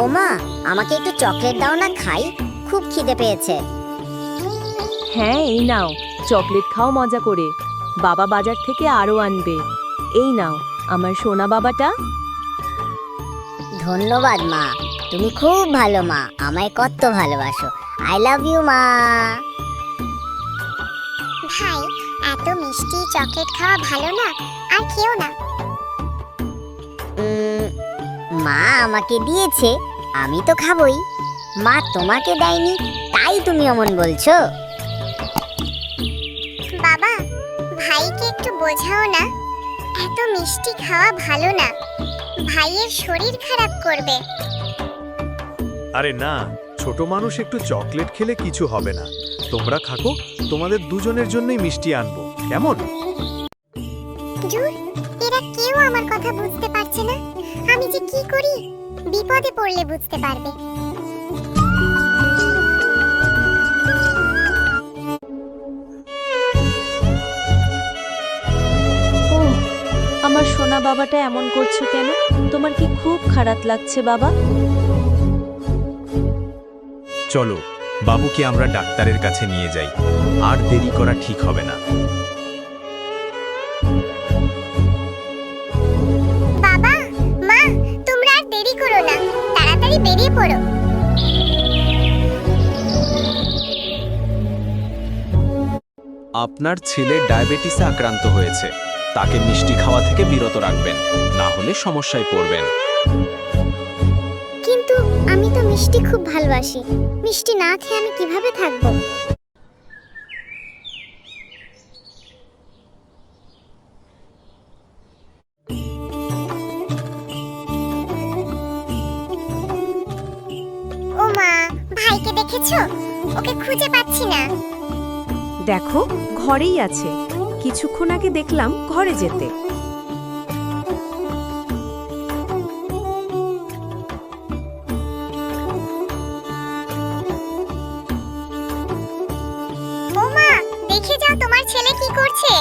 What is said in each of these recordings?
ও মা আমাকে একটু চকলেট দাও না খাই খুব খিদে পেয়েছে। হ্যাঁ এই নাও চকলেট খাও মজা করে। বাবা বাজার থেকে আরও আনবে। এই নাও আমার সোনা বাবাটা। ধন্যবাদ মা। তুমি খুব ভালো মা। আমায় কত ভালোবাসো। আই লাভ ইউ মা। ভাই এত মিষ্টি চকলেট খাওয়া ভালো না আর খেও না। উম, মা আমাকে দিয়েছে। আমি তো খাবই। মা তোমাকে দেয়নি তাই তুমি অমন বলছো। বাবা ভাইকে একটু বোঝাও না। এত মিষ্টি খাওয়া ভালো না। ভাইয়ের শরীর খারাপ করবে। আরে না ছোট মানুষ একটু চকলেট খেলে কিছু হবে না। তোমরা খাকো তোমাদের দুজনের জন্যই মিষ্টি আনব। কেমন? জুর এরা কেউ আমার কথা বুঝতে পারছে না। আমি যে কি করি? বিপদে পড়লে বুঝতে পারবে। আমার সোনা বাবাটা এমন করছ কেন? তোমার কি খুব খারাপ লাগছে বাবা? চলো বাবুকে আমরা ডাক্তারের কাছে নিয়ে যাই। আর দেরি করা ঠিক হবে না। বেরিয়ে পড়ো। আপনার ছেলে ডায়াবেটিসে আক্রান্ত হয়েছে। তাকে মিষ্টি খাওয়া থেকে বিরত রাখবেন না হলে সমস্যায় পড়বেন। কিন্তু আমি তো মিষ্টি খুব ভালোবাসি। মিষ্টি না খেয়ে আমি কীভাবে থাকব? ভাইকে দেখেছ? ওকে খুঁজে পাচ্ছি না। দেখো ঘরেই আছে। কিছুক্ষণ আগে দেখলাম ঘরে যেতে। ও দেখে যাও তোমার ছেলে কি করছে।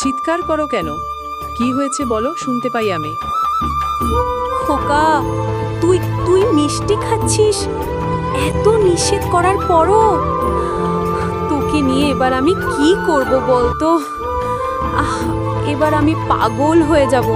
চিৎকার করো কেন? কি হয়েছে বলো শুনতে পাই আমি। খোকা তুই তুই মিষ্টি খাচ্ছিস? এত নিষেধ করার পরও? তোকে নিয়ে এবার আমি কি করব বলতো? আহ, এবার আমি পাগল হয়ে যাব।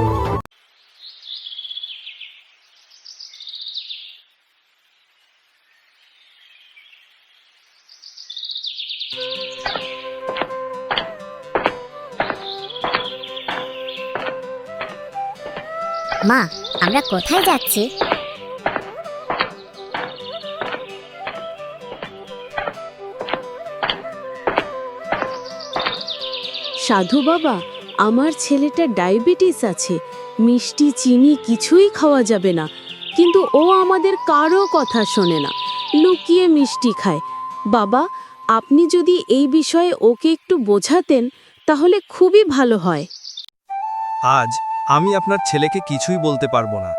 মা, আমরা কোথায় যাচ্ছি? সাধু বাবা, আমার ছেলেটা ডায়াবেটিস আছে। মিষ্টি, চিনি কিছুই খাওয়া যাবে না। কিন্তু ও আমাদের কারও কথা শোনে না। লুকিয়ে মিষ্টি খায়। বাবা, আপনি যদি এই বিষয়ে ওকে একটু বোঝাতেন, তাহলে খুবই ভালো হয়। আজ আমি আপনার ছেলেকে কিছুই বলতে পারব না।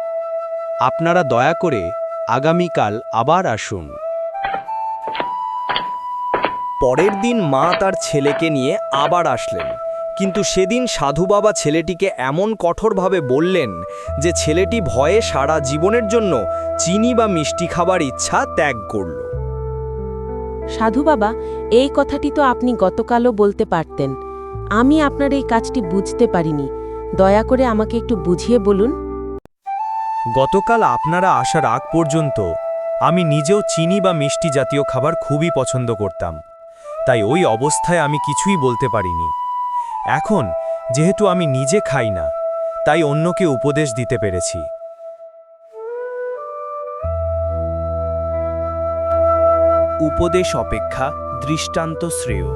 আপনারা দয়া করে আগামীকাল আবার আসুন। পরের দিন মা তার ছেলেকে নিয়ে আবার আসলেন। কিন্তু সেদিন সাধু বাবা ছেলেটিকে এমন কঠোরভাবে বললেন যে ছেলেটি ভয়ে সারা জীবনের জন্য চিনি বা মিষ্টি খাবার ইচ্ছা ত্যাগ করল। সাধু বাবা এই কথাটি তো আপনি গতকালও বলতে পারতেন। আমি আপনার এই কাজটি বুঝতে পারিনি। দয়া করে আমাকে একটু বুঝিয়ে বলুন। গতকাল আপনারা আসার আগ পর্যন্ত আমি নিজেও চিনি বা মিষ্টি জাতীয় খাবার খুবই পছন্দ করতাম। তাই ওই অবস্থায় আমি কিছুই বলতে পারিনি। এখন, যেহেতু আমি নিজে খাই না, তাই অন্যকে উপদেশ দিতে পেরেছি। উপদেশ অপেক্ষা দৃষ্টান্ত শ্রেয়।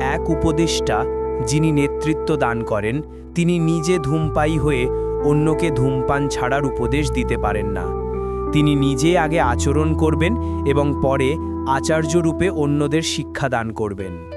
এক উপদেষ্টা যিনি নেতৃত্ব দান করেন, তিনি নিজে ধূমপায়ী হয়ে অন্যকে ধূমপান ছাড়ার উপদেশ দিতে পারেন না। তিনি নিজে আগে আচরণ করবেন এবং পরে আচার্যরূপে অন্যদের শিক্ষা দান করবেন।